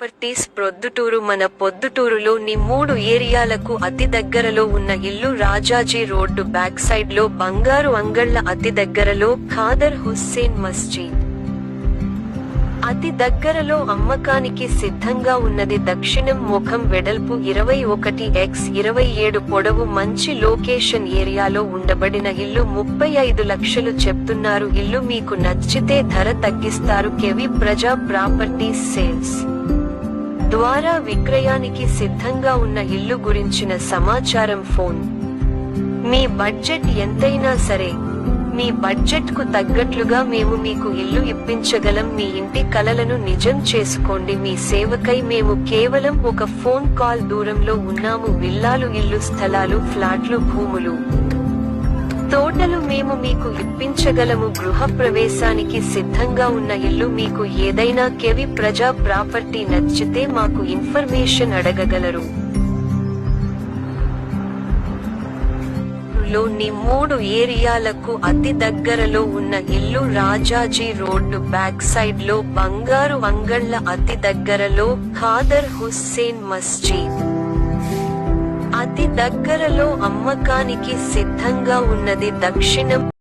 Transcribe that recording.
Properties Proddatur మన పొద్దుటూరులో ని మూడు ఏరియాలకు అతి దగ్గరలో ఉన్న ఇల్లు రాజాజీ రోడ్డు బ్యాక్ సైడ్లో బంగారు అంగళ్ళ అతి దగ్గరలో ఖాదర్ హుస్సేన్ మస్జిద్. అతి దగ్గరలో అమ్మకానికి సిద్ధంగా ఉన్నది దక్షిణం ముఖం వెడల్పు ఇరవై ఒకటి ఎక్స్ ఇరవై ఏడు పొడవు మంచి లొకేషన్ ఏరియాలో ఉండబడిన ఇల్లు ముప్పై ఐదు లక్షలు చెప్తున్నారు. ఇల్లు మీకు నచ్చితే ధర తగ్గిస్తారు. కెవి ప్రజా ప్రాపర్టీస్ సేల్స్. ద్వారా విక్రయానికి సిద్ధంగా ఉన్న ఇల్లు గురించిన సమాచారం ఫోన్. మీ బడ్జెట్ ఎంతైనా సరే మీ బడ్జెట్కు తగ్గట్లుగా మేము మీకు ఇల్లు ఇప్పించగలం. మీ ఇంటి కలలను నిజం చేసుకోండి. మీ సేవకై మేము కేవలం ఒక ఫోన్ కాల్ దూరంలో ఉన్నాము. విల్లాలు ఇల్లు స్థలాలు ఫ్లాట్లు భూములు. మీకు ఇప్పించగలము గృహ ప్రవేశానికి సిద్ధంగా ఉన్న ఇల్లు మీకు ఏదైనా కెవి ప్రజా ప్రాపర్టీ నచ్చితే మాకు ఇన్ఫర్మేషన్ అడగగలరు. లోని మూడు ఏరియాలకు అతి దగ్గరలో ఉన్న ఇల్లు రాజాజీ రోడ్డు బ్యాక్ సైడ్లో బంగారు అంగళ్ళ అతి దగ్గరలో ఖాదర్ హుస్సేన్ మస్జిద్. అతి దగ్గరలో అమ్మకానికి సిద్ధంగా ఉన్నది దక్షిణం